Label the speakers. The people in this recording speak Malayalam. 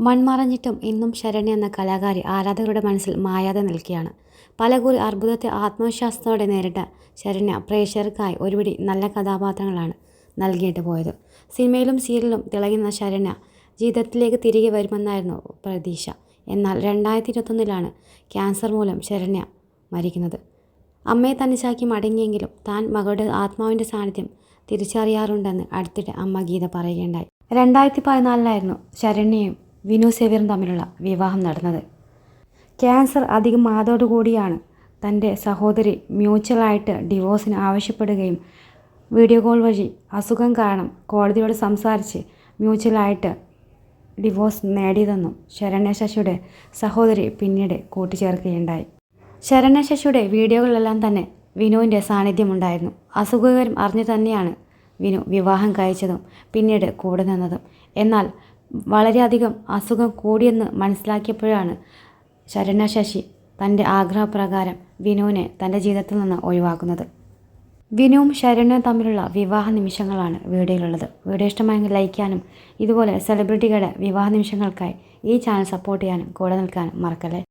Speaker 1: മൺമറഞ്ഞിട്ടും ഇന്നും ശരണ്യ എന്ന കലാകാരി ആരാധകരുടെ മനസ്സിൽ മായാതെ നിൽക്കുകയാണ്. പലകുറി അർബുദത്തെ ആത്മവിശ്വാസത്തോടെ നേരിട്ട ശരണ്യ പ്രേക്ഷകർക്കായി ഒരുപിടി നല്ല കഥാപാത്രങ്ങളാണ് നൽകിയിട്ട് പോയത്. സിനിമയിലും സീരിയലിലും തിളങ്ങുന്ന ശരണ്യ ജീവിതത്തിലേക്ക് തിരികെ വരുമെന്നായിരുന്നു പ്രതീക്ഷ. എന്നാൽ രണ്ടായിരത്തി ഇരുപത്തൊന്നിലാണ് ക്യാൻസർ മൂലം ശരണ്യ മരിക്കുന്നത്. അമ്മയെ തനിച്ചാക്കി മടങ്ങിയെങ്കിലും താൻ മകളുടെ ആത്മാവിന്റെ സാന്നിധ്യം തിരിച്ചറിയാറുണ്ടെന്ന് അടുത്തിടെ അമ്മ ഗീത പറയുകയുണ്ടായി. രണ്ടായിരത്തി പതിനാലിലായിരുന്നു ശരണ്യയും വിനു സേവ്യറും തമ്മിലുള്ള വിവാഹം നടന്നത്. ക്യാൻസർ അധികം ആയതോടുകൂടിയാണ് തന്റെ സഹോദരി മ്യൂച്വലായിട്ട് ഡിവോഴ്സിന് ആവശ്യപ്പെടുകയും വീഡിയോ കോൾ വഴി അസുഖം കാരണം കോടതിയോട് സംസാരിച്ച് മ്യൂച്വലായിട്ട് ഡിവോഴ്സ് നേടിയതെന്നും ശരണ്യ ശശിയുടെ സഹോദരി പിന്നീട് കൂട്ടിച്ചേർക്കുകയുണ്ടായി. ശരണ്യ ശശിയുടെ വീഡിയോകളിലെല്ലാം തന്നെ വിനുവിന്റെ സാന്നിധ്യമുണ്ടായിരുന്നു. അസുഖകരം അറിഞ്ഞു തന്നെയാണ് വിനു വിവാഹം കഴിച്ചതും പിന്നീട് കൂടെ നിന്നതും. എന്നാൽ വളരെയധികം അസുഖം കൂടിയെന്ന് മനസ്സിലാക്കിയപ്പോഴാണ് ശരണ ശശി തന്റെ ആഗ്രഹപ്രകാരം വിനുവിനെ തന്റെ ജീവിതത്തിൽ നിന്ന് ഒഴിവാക്കുന്നത്. വിനുവും ശരണയും തമ്മിലുള്ള വിവാഹ നിമിഷങ്ങളാണ് വീഡിയോയിലുള്ളത്. വീഡിയോ ഇഷ്ടമായെങ്കിൽ ലൈക്ക് ചെയ്യാനും ഇതുപോലെ സെലിബ്രിറ്റികളുടെ വിവാഹ നിമിഷങ്ങൾക്കായി ഈ ചാനൽ സപ്പോർട്ട് ചെയ്യാനും കൂടെ നിൽക്കാനും മറക്കല്ലേ?